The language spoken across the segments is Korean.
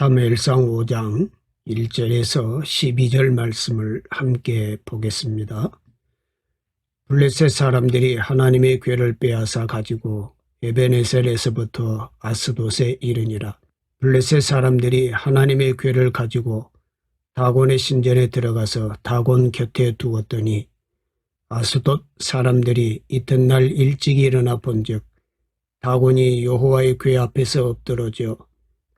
사무엘상 5장 1절에서 12절 말씀을 함께 보겠습니다. 블레셋 사람들이 하나님의 괴를 빼앗아 가지고 에베네셀에서부터 아스돗에 이르니라. 블레셋 사람들이 하나님의 괴를 가지고 다곤의 신전에 들어가서 다곤 곁에 두었더니 아스돗 사람들이 이튿날 일찍 일어나 본즉 다곤이 여호와의 궤 앞에서 엎드러져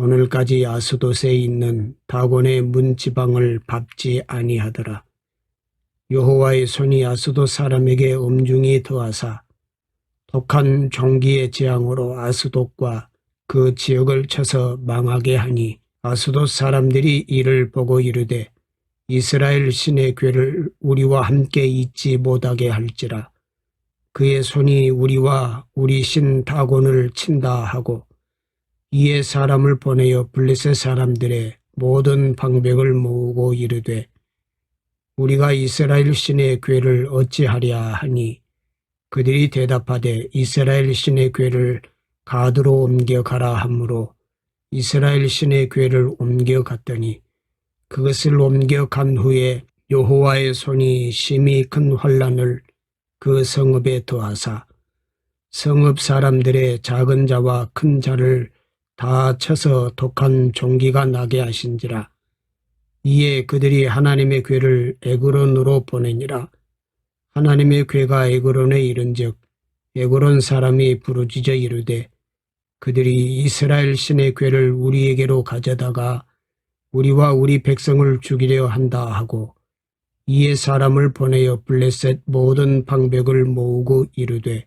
오늘까지 아스돗에 있는 다곤의 문 지방을 밟지 아니하더라. 여호와의 손이 아스돗 사람에게 엄중히 더하사 독한 종기의 재앙으로 아스돗과 그 지역을 쳐서 망하게 하니 아스돗 사람들이 이를 보고 이르되 이스라엘 신의 괴를 우리와 함께 잊지 못하게 할지라 그의 손이 우리와 우리 신 다곤을 친다 하고 이에 사람을 보내어 블레셋 사람들의 모든 방백을 모으고 이르되 우리가 이스라엘 신의 괴를 어찌하랴 하니 그들이 대답하되 이스라엘 신의 괴를 가드로 옮겨가라 하므로 이스라엘 신의 괴를 옮겨갔더니 그것을 옮겨간 후에 여호와의 손이 심히 큰 환란을 그 성읍에 더하사 성읍 사람들의 작은 자와 큰 자를 다 쳐서 독한 종기가 나게 하신지라. 이에 그들이 하나님의 괴를 에그론으로 보내니라. 하나님의 괴가 에그론에 이른즉 에그론 사람이 부르짖어 이르되 그들이 이스라엘 신의 괴를 우리에게로 가져다가 우리와 우리 백성을 죽이려 한다 하고 이에 사람을 보내어 블레셋 모든 방백을 모으고 이르되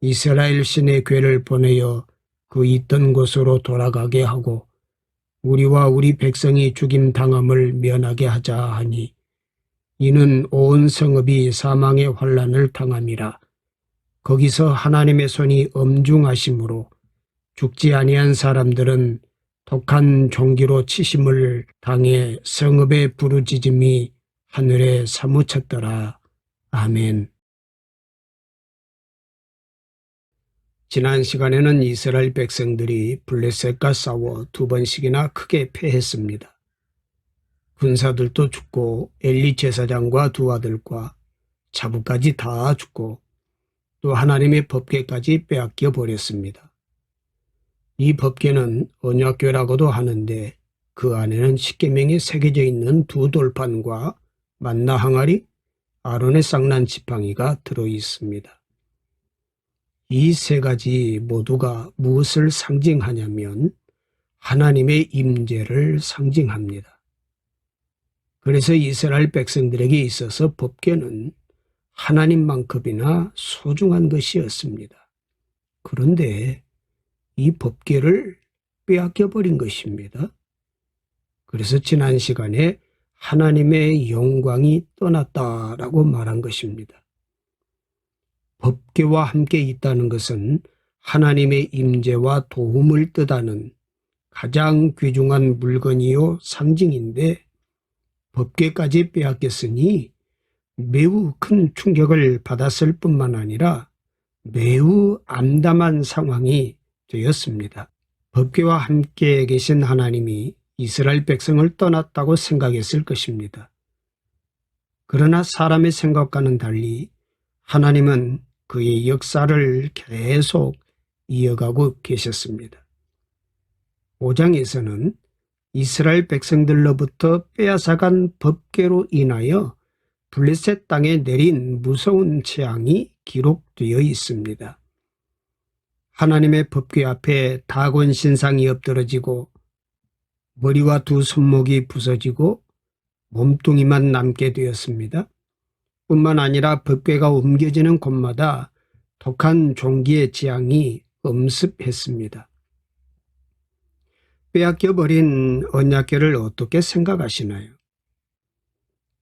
이스라엘 신의 괴를 보내어 그 있던 곳으로 돌아가게 하고 우리와 우리 백성이 죽임 당함을 면하게 하자 하니 이는 온 성읍이 사망의 환란을 당함이라 거기서 하나님의 손이 엄중하심으로 죽지 아니한 사람들은 독한 종기로 치심을 당해 성읍의 부르짖음이 하늘에 사무쳤더라. 아멘. 지난 시간에는 이스라엘 백성들이 블레셋과 싸워 두 번씩이나 크게 패했습니다. 군사들도 죽고 엘리 제사장과 두 아들과 자부까지 다 죽고 또 하나님의 법궤까지 빼앗겨 버렸습니다. 이 법궤는 언약궤라고도 하는데 그 안에는 십계명이 새겨져 있는 두 돌판과 만나 항아리, 아론의 쌍난 지팡이가 들어 있습니다. 이 세 가지 모두가 무엇을 상징하냐면 하나님의 임재를 상징합니다. 그래서 이스라엘 백성들에게 있어서 법궤는 하나님만큼이나 소중한 것이었습니다. 그런데 이 법계를 빼앗겨 버린 것입니다. 그래서 지난 시간에 하나님의 영광이 떠났다라고 말한 것입니다. 법계와 함께 있다는 것은 하나님의 임재와 도움을 뜻하는 가장 귀중한 물건이요 상징인데 법계까지 빼앗겼으니 매우 큰 충격을 받았을 뿐만 아니라 매우 암담한 상황이 되었습니다. 법궤와 함께 계신 하나님이 이스라엘 백성을 떠났다고 생각했을 것입니다. 그러나 사람의 생각과는 달리 하나님은 그의 역사를 계속 이어가고 계셨습니다. 5장에서는 이스라엘 백성들로부터 빼앗아간 법궤로 인하여 블레셋 땅에 내린 무서운 재앙이 기록되어 있습니다. 하나님의 법궤 앞에 다곤 신상이 엎드러지고 머리와 두 손목이 부서지고 몸뚱이만 남게 되었습니다. 뿐만 아니라 법궤가 옮겨지는 곳마다 독한 종기의 재앙이 엄습했습니다. 빼앗겨버린 언약궤를 어떻게 생각하시나요?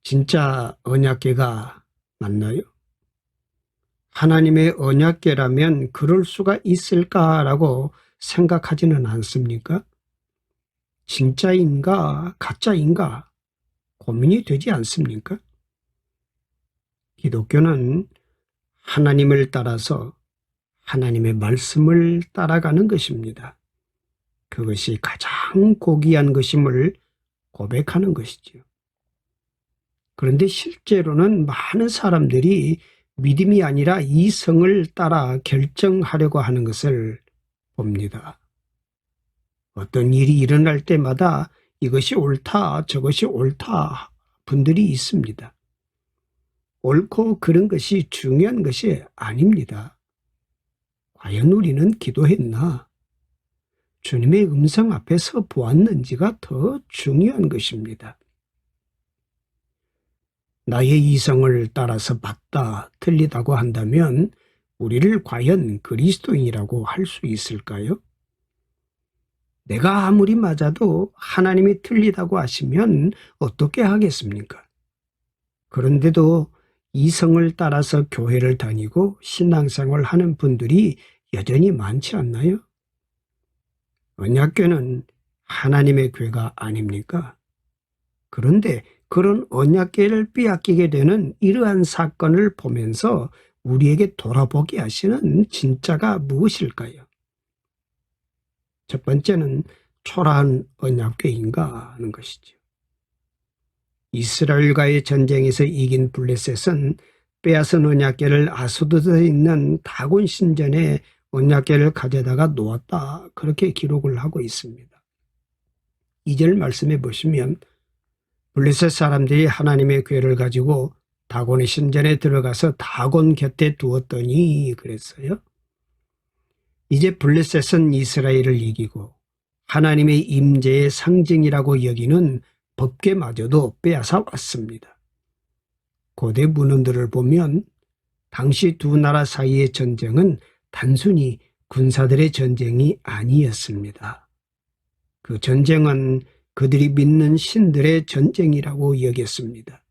진짜 언약궤가 맞나요? 하나님의 언약궤라면 그럴 수가 있을까라고 생각하지는 않습니까? 진짜인가 가짜인가 고민이 되지 않습니까? 기독교는 하나님을 따라서 하나님의 말씀을 따라가는 것입니다. 그것이 가장 고귀한 것임을 고백하는 것이지요. 그런데 실제로는 많은 사람들이 믿음이 아니라 이성을 따라 결정하려고 하는 것을 봅니다. 어떤 일이 일어날 때마다 이것이 옳다, 저것이 옳다 분들이 있습니다. 옳고 그런 것이 중요한 것이 아닙니다. 과연 우리는 기도했나? 주님의 음성 앞에서 보았는지가 더 중요한 것입니다. 나의 이성을 따라서 맞다, 틀리다고 한다면 우리를 과연 그리스도인이라고 할 수 있을까요? 내가 아무리 맞아도 하나님이 틀리다고 하시면 어떻게 하겠습니까? 그런데도 이성을 따라서 교회를 다니고 신앙생활 하는 분들이 여전히 많지 않나요? 언약궤는 하나님의 궤가 아닙니까? 그런데 그런 언약궤를 빼앗기게 되는 이러한 사건을 보면서 우리에게 돌아보게 하시는 진짜가 무엇일까요? 첫 번째는 초라한 언약궤인가 하는 것이죠. 이스라엘과의 전쟁에서 이긴 블레셋은 빼앗은 언약궤를 아수도에 있는 다곤 신전에 언약궤를 가져다가 놓았다. 그렇게 기록을 하고 있습니다. 2절 말씀해 보시면 블레셋 사람들이 하나님의 궤를 가지고 다곤의 신전에 들어가서 다곤 곁에 두었더니 그랬어요. 이제 블레셋은 이스라엘을 이기고 하나님의 임재의 상징이라고 여기는 법궤마저도 빼앗아 왔습니다. 고대 문헌들을 보면 당시 두 나라 사이의 전쟁은 단순히 군사들의 전쟁이 아니었습니다. 그 전쟁은 그들이 믿는 신들의 전쟁이라고 여겼습니다.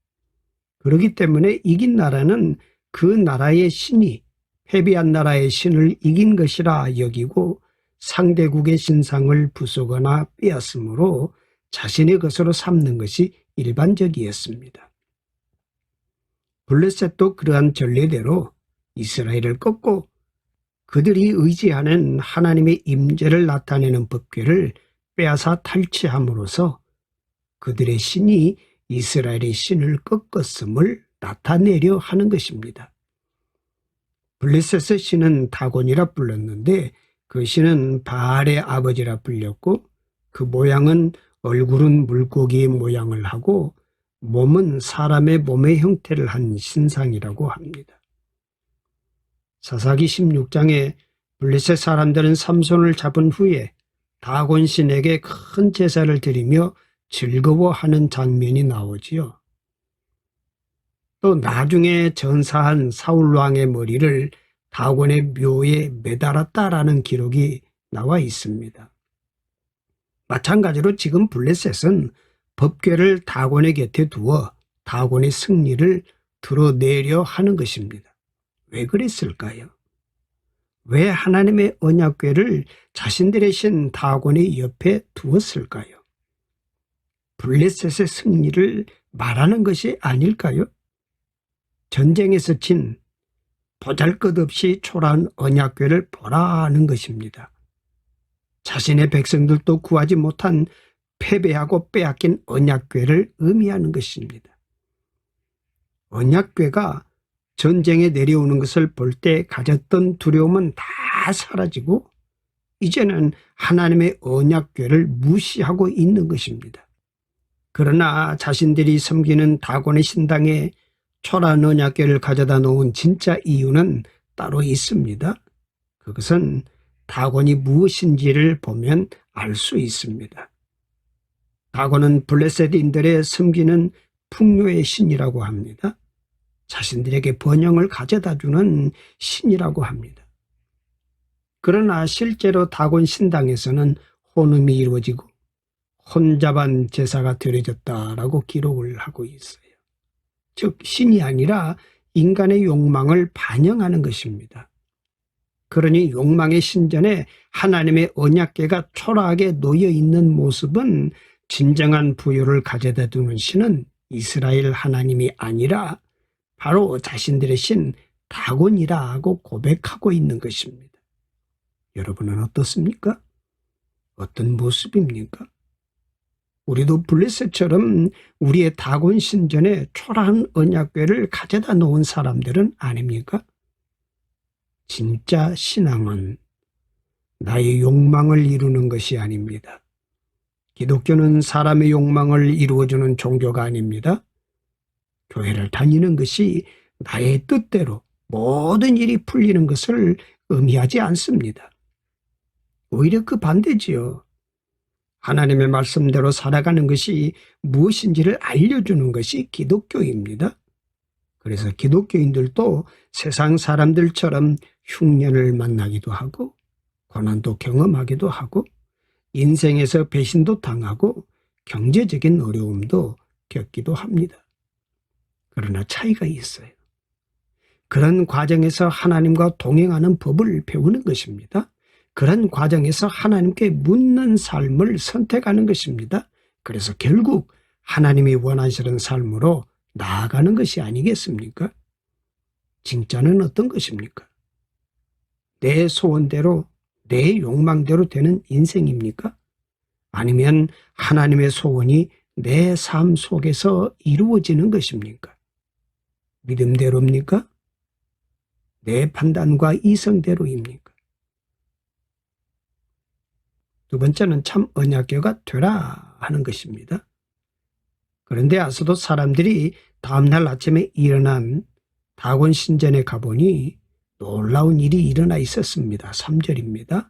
그렇기 때문에 이긴 나라는 그 나라의 신이 패배한 나라의 신을 이긴 것이라 여기고 상대국의 신상을 부수거나 빼앗으므로 자신의 것으로 삼는 것이 일반적이었습니다. 블레셋도 그러한 전례대로 이스라엘을 꺾고 그들이 의지하는 하나님의 임재를 나타내는 법궤를 빼앗아 탈취함으로써 그들의 신이 이스라엘의 신을 꺾었음을 나타내려 하는 것입니다. 블레셋의 신은 다곤이라 불렀는데 그 신은 바알의 아버지라 불렸고 그 모양은 얼굴은 물고기의 모양을 하고 몸은 사람의 몸의 형태를 한 신상이라고 합니다. 사사기 16장에 블레셋 사람들은 삼손을 잡은 후에 다곤 신에게 큰 제사를 드리며 즐거워하는 장면이 나오지요. 또 나중에 전사한 사울 왕의 머리를 다곤의 묘에 매달았다라는 기록이 나와 있습니다. 마찬가지로 지금 블레셋은 법궤를 다곤의 곁에 두어 다곤의 승리를 드러내려 하는 것입니다. 왜 그랬을까요? 왜 하나님의 언약궤를 자신들의 신 다곤의 옆에 두었을까요? 블레셋의 승리를 말하는 것이 아닐까요? 전쟁에서 진 보잘것없이 초라한 언약궤를 보라는 것입니다. 자신의 백성들도 구하지 못한 패배하고 빼앗긴 언약궤를 의미하는 것입니다. 언약궤가 전쟁에 내려오는 것을 볼 때 가졌던 두려움은 다 사라지고 이제는 하나님의 언약궤를 무시하고 있는 것입니다. 그러나 자신들이 섬기는 다곤의 신당에 초라한 언약궤를 가져다 놓은 진짜 이유는 따로 있습니다. 그것은 다곤이 무엇인지를 보면 알 수 있습니다. 다곤은 블레셋인들의 섬기는 풍요의 신이라고 합니다. 자신들에게 번영을 가져다 주는 신이라고 합니다. 그러나 실제로 다곤 신당에서는 혼음이 이루어지고 혼잡한 제사가 드려졌다라고 기록을 하고 있어요. 즉 신이 아니라 인간의 욕망을 반영하는 것입니다. 그러니 욕망의 신전에 하나님의 언약계가 초라하게 놓여 있는 모습은 진정한 부유를 가져다 두는 신은 이스라엘 하나님이 아니라 바로 자신들의 신 다곤이라고 고백하고 있는 것입니다. 여러분은 어떻습니까? 어떤 모습입니까? 우리도 블레셋처럼 우리의 다곤 신전에 초라한 언약궤를 가져다 놓은 사람들은 아닙니까? 진짜 신앙은 나의 욕망을 이루는 것이 아닙니다. 기독교는 사람의 욕망을 이루어주는 종교가 아닙니다. 교회를 다니는 것이 나의 뜻대로 모든 일이 풀리는 것을 의미하지 않습니다. 오히려 그 반대지요. 하나님의 말씀대로 살아가는 것이 무엇인지를 알려주는 것이 기독교입니다. 그래서 기독교인들도 세상 사람들처럼 흉년을 만나기도 하고, 고난도 경험하기도 하고, 인생에서 배신도 당하고, 경제적인 어려움도 겪기도 합니다. 그러나 차이가 있어요. 그런 과정에서 하나님과 동행하는 법을 배우는 것입니다. 그런 과정에서 하나님께 묻는 삶을 선택하는 것입니다. 그래서 결국 하나님이 원하시는 삶으로 나아가는 것이 아니겠습니까? 진짜는 어떤 것입니까? 내 소원대로, 내 욕망대로 되는 인생입니까? 아니면 하나님의 소원이 내 삶 속에서 이루어지는 것입니까? 믿음대로입니까? 내 판단과 이성대로입니까? 두 번째는 참 언약교가 되라 하는 것입니다. 그런데 아서도 사람들이 다음날 아침에 일어난 다곤 신전에 가보니 놀라운 일이 일어나 있었습니다. 3절입니다.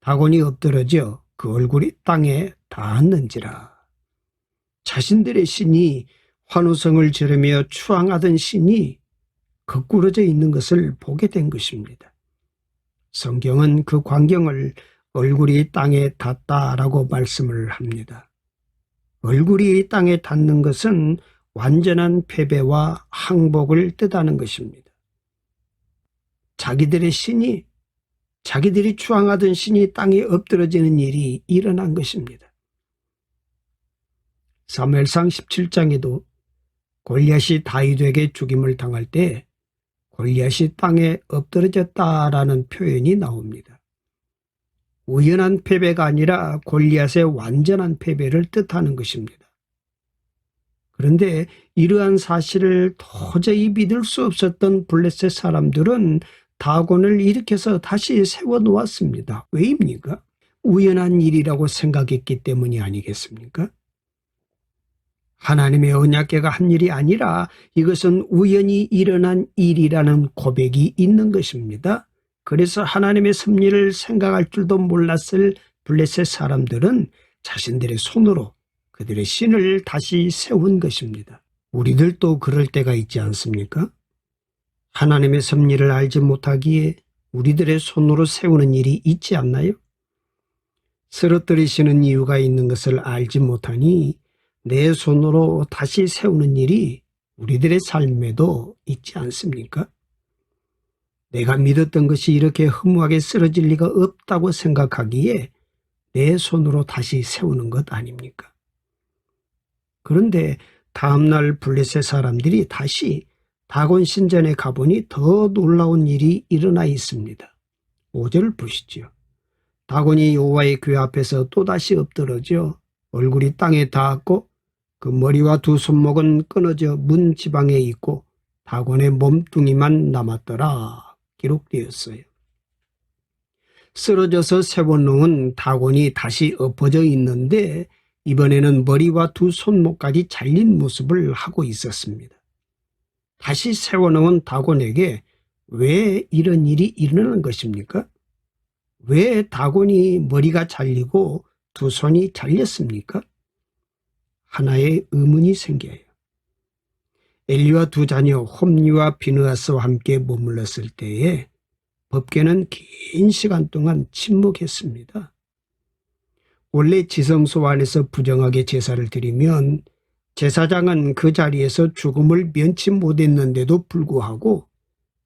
다곤이 엎드러져 그 얼굴이 땅에 닿았는지라. 자신들의 신이 환호성을 지르며 추앙하던 신이 거꾸러져 있는 것을 보게 된 것입니다. 성경은 그 광경을 얼굴이 땅에 닿다라고 말씀을 합니다. 얼굴이 땅에 닿는 것은 완전한 패배와 항복을 뜻하는 것입니다. 자기들의 신이 자기들이 추앙하던 신이 땅에 엎드러지는 일이 일어난 것입니다. 사무엘상 17장에도 골리앗이 다윗에게 죽임을 당할 때 골리앗이 땅에 엎드러졌다라는 표현이 나옵니다. 우연한 패배가 아니라 골리앗의 완전한 패배를 뜻하는 것입니다. 그런데 이러한 사실을 도저히 믿을 수 없었던 블레셋 사람들은 다곤을 일으켜서 다시 세워 놓았습니다. 왜입니까? 우연한 일이라고 생각했기 때문이 아니겠습니까? 하나님의 언약계가 한 일이 아니라 이것은 우연히 일어난 일이라는 고백이 있는 것입니다. 그래서 하나님의 섭리를 생각할 줄도 몰랐을 블레셋 사람들은 자신들의 손으로 그들의 신을 다시 세운 것입니다. 우리들도 그럴 때가 있지 않습니까? 하나님의 섭리를 알지 못하기에 우리들의 손으로 세우는 일이 있지 않나요? 쓰러뜨리시는 이유가 있는 것을 알지 못하니 내 손으로 다시 세우는 일이 우리들의 삶에도 있지 않습니까? 내가 믿었던 것이 이렇게 허무하게 쓰러질 리가 없다고 생각하기에 내 손으로 다시 세우는 것 아닙니까? 그런데 다음날 블레셋 사람들이 다시 다곤 신전에 가보니 더 놀라운 일이 일어나 있습니다. 5절을 보시죠. 다곤이 여호와의 궤 앞에서 또다시 엎드러져 얼굴이 땅에 닿았고 그 머리와 두 손목은 끊어져 문 지방에 있고 다곤의 몸뚱이만 남았더라 기록되었어요. 쓰러져서 세워놓은 다곤이 다시 엎어져 있는데 이번에는 머리와 두 손목까지 잘린 모습을 하고 있었습니다. 다시 세워놓은 다곤에게 왜 이런 일이 일어나는 것입니까? 왜 다곤이 머리가 잘리고 두 손이 잘렸습니까? 하나의 의문이 생겨요. 엘리와 두 자녀 홈리와 비누아스와 함께 머물렀을 때에 법계는 긴 시간 동안 침묵했습니다. 원래 지성소 안에서 부정하게 제사를 드리면 제사장은 그 자리에서 죽음을 면치 못했는데도 불구하고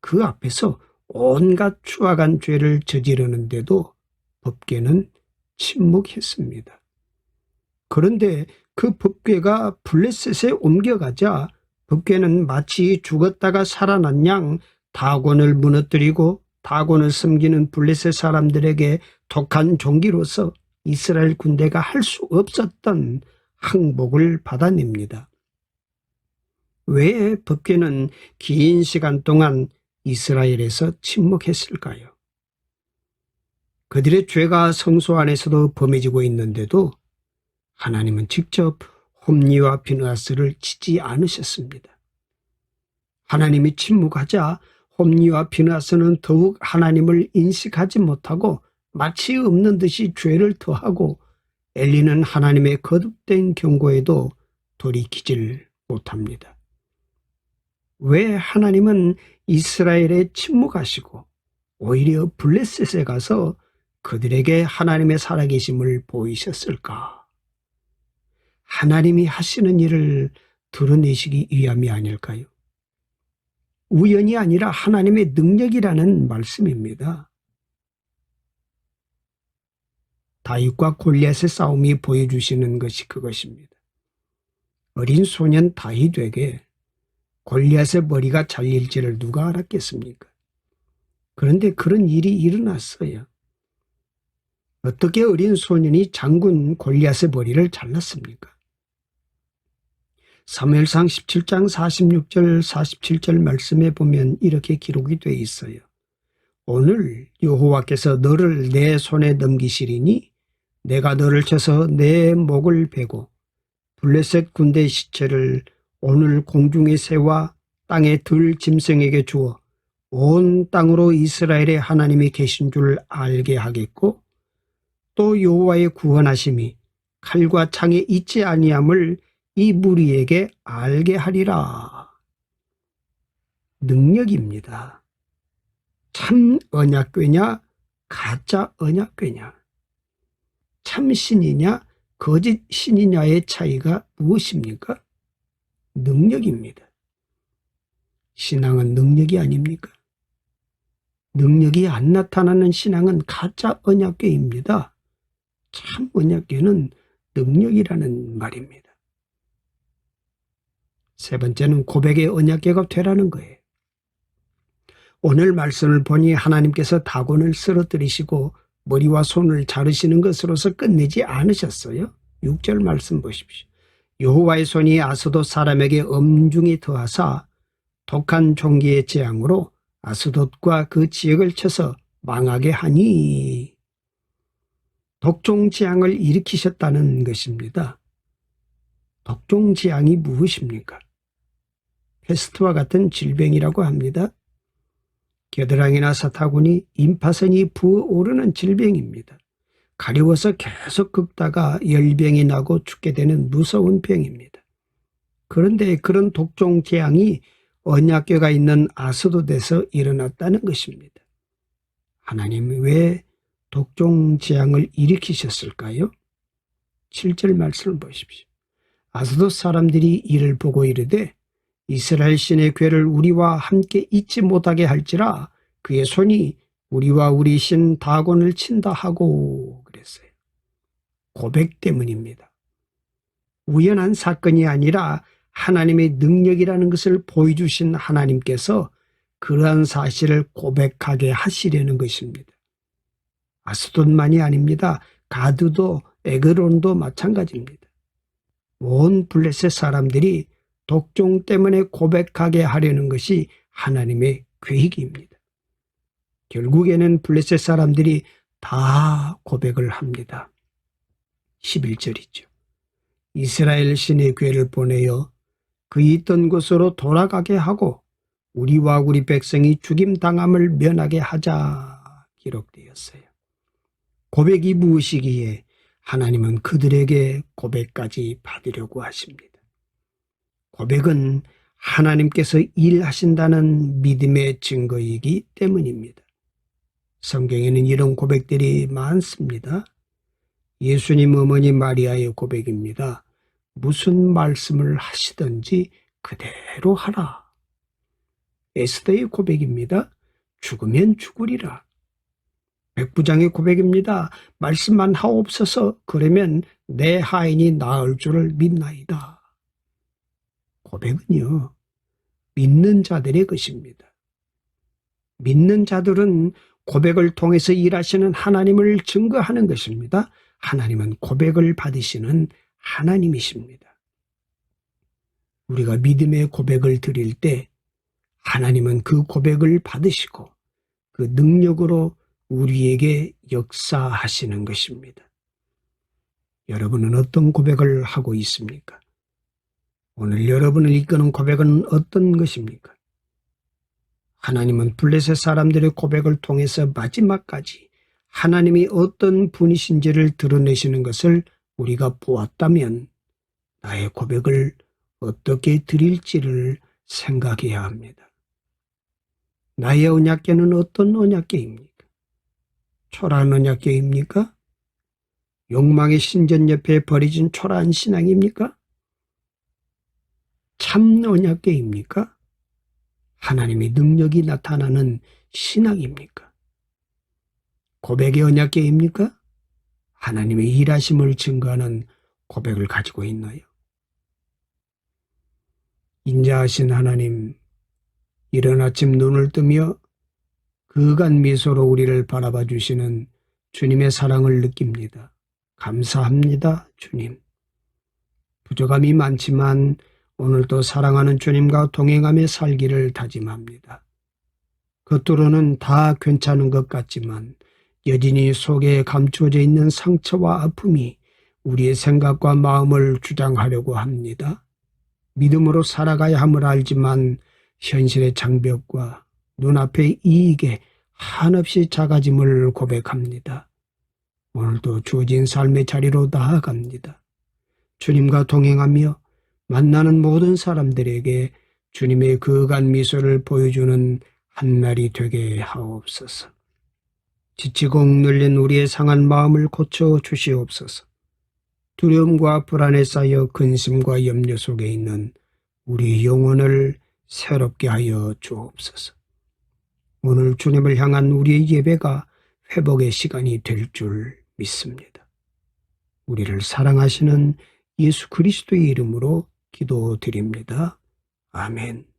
그 앞에서 온갖 추악한 죄를 저지르는데도 법궤는 침묵했습니다. 그런데 그 법궤가 블레셋에 옮겨가자 법궤는 마치 죽었다가 살아난 양 다곤을 무너뜨리고 다곤을 섬기는 블레셋 사람들에게 독한 종기로서 이스라엘 군대가 할 수 없었던 항복을 받아냅니다. 왜 법궤는 긴 시간 동안 이스라엘에서 침묵했을까요? 그들의 죄가 성소 안에서도 범해지고 있는데도 하나님은 직접 홈리와 비누아스를 치지 않으셨습니다. 하나님이 침묵하자 홈리와 비누아스는 더욱 하나님을 인식하지 못하고 마치 없는 듯이 죄를 더하고 엘리는 하나님의 거듭된 경고에도 돌이키질 못합니다. 왜 하나님은 이스라엘에 침묵하시고 오히려 블레셋에 가서 그들에게 하나님의 살아계심을 보이셨을까? 하나님이 하시는 일을 드러내시기 위함이 아닐까요? 우연이 아니라 하나님의 능력이라는 말씀입니다. 다윗과 골리앗의 싸움이 보여주시는 것이 그것입니다. 어린 소년 다윗에게 골리앗의 머리가 잘릴지를 누가 알았겠습니까? 그런데 그런 일이 일어났어요. 어떻게 어린 소년이 장군 골리앗의 머리를 잘랐습니까? 사무엘상 17장 46절 47절 말씀에 보면 이렇게 기록이 되어 있어요. 오늘 여호와께서 너를 내 손에 넘기시리니 내가 너를 쳐서 내 목을 베고 블레셋 군대 시체를 오늘 공중의 새와 땅의 들 짐승에게 주어 온 땅으로 이스라엘의 하나님이 계신 줄 알게 하겠고 또 여호와의 구원하심이 칼과 창에 있지 아니함을 이 무리에게 알게 하리라. 능력입니다. 참 언약궤냐 가짜 언약궤냐 참 신이냐 거짓 신이냐의 차이가 무엇입니까? 능력입니다. 신앙은 능력이 아닙니까? 능력이 안 나타나는 신앙은 가짜 언약궤입니다. 참 언약궤는 능력이라는 말입니다. 세 번째는 고백의 언약궤가 되라는 거예요. 오늘 말씀을 보니 하나님께서 다곤을 쓰러뜨리시고 머리와 손을 자르시는 것으로서 끝내지 않으셨어요. 6절 말씀 보십시오. 여호와의 손이 아스돗 사람에게 엄중히 더하사 독한 종기의 재앙으로 아스돗과 그 지역을 쳐서 망하게 하니 독종 재앙을 일으키셨다는 것입니다. 독종 재앙이 무엇입니까? 패스트와 같은 질병이라고 합니다. 겨드랑이나 사타구니, 임파선이 부어오르는 질병입니다. 가려워서 계속 긁다가 열병이 나고 죽게 되는 무서운 병입니다. 그런데 그런 독종 재앙이 언약궤가 있는 아스돗에서 일어났다는 것입니다. 하나님이 왜 독종 재앙을 일으키셨을까요? 7절 말씀을 보십시오. 아스돗 사람들이 이를 보고 이르되 이스라엘 신의 괴를 우리와 함께 잊지 못하게 할지라 그의 손이 우리와 우리 신 다곤을 친다 하고 그랬어요. 고백 때문입니다. 우연한 사건이 아니라 하나님의 능력이라는 것을 보여주신 하나님께서 그러한 사실을 고백하게 하시려는 것입니다. 아스돈만이 아닙니다. 가드도 에그론도 마찬가지입니다. 온 블레셋 사람들이 독종 때문에 고백하게 하려는 것이 하나님의 계획입니다. 결국에는 블레셋 사람들이 다 고백을 합니다. 11절이죠. 이스라엘 신의 괴를 보내어 그 있던 곳으로 돌아가게 하고 우리와 우리 백성이 죽임 당함을 면하게 하자 기록되었어요. 고백이 무엇이기에 하나님은 그들에게 고백까지 받으려고 하십니다. 고백은 하나님께서 일하신다는 믿음의 증거이기 때문입니다. 성경에는 이런 고백들이 많습니다. 예수님 어머니 마리아의 고백입니다. 무슨 말씀을 하시든지 그대로 하라. 에스더의 고백입니다. 죽으면 죽으리라. 백부장의 고백입니다. 말씀만 하옵소서 그러면 내 하인이 나을 줄을 믿나이다. 고백은요, 믿는 자들의 것입니다. 믿는 자들은 고백을 통해서 일하시는 하나님을 증거하는 것입니다. 하나님은 고백을 받으시는 하나님이십니다. 우리가 믿음의 고백을 드릴 때 하나님은 그 고백을 받으시고 그 능력으로 우리에게 역사하시는 것입니다. 여러분은 어떤 고백을 하고 있습니까? 오늘 여러분을 이끄는 고백은 어떤 것입니까? 하나님은 블레셋 사람들의 고백을 통해서 마지막까지 하나님이 어떤 분이신지를 드러내시는 것을 우리가 보았다면 나의 고백을 어떻게 드릴지를 생각해야 합니다. 나의 언약계는 어떤 언약계입니까? 초라한 언약계입니까? 욕망의 신전 옆에 버려진 초라한 신앙입니까? 참 언약계입니까? 하나님의 능력이 나타나는 신앙입니까? 고백의 언약계입니까? 하나님의 일하심을 증거하는 고백을 가지고 있나요? 인자하신 하나님, 이른 아침 눈을 뜨며 그간 미소로 우리를 바라봐 주시는 주님의 사랑을 느낍니다. 감사합니다, 주님. 부족함이 많지만 오늘도 사랑하는 주님과 동행하며 살기를 다짐합니다. 겉으로는 다 괜찮은 것 같지만 여전히 속에 감추어져 있는 상처와 아픔이 우리의 생각과 마음을 주장하려고 합니다. 믿음으로 살아가야 함을 알지만 현실의 장벽과 눈앞의 이익에 한없이 작아짐을 고백합니다. 오늘도 주어진 삶의 자리로 나아갑니다. 주님과 동행하며 만나는 모든 사람들에게 주님의 그간 미소를 보여주는 한 날이 되게 하옵소서. 지치고 눌린 우리의 상한 마음을 고쳐 주시옵소서. 두려움과 불안에 쌓여 근심과 염려 속에 있는 우리 영혼을 새롭게 하여 주옵소서. 오늘 주님을 향한 우리의 예배가 회복의 시간이 될 줄 믿습니다. 우리를 사랑하시는 예수 그리스도의 이름으로 기도드립니다. 아멘.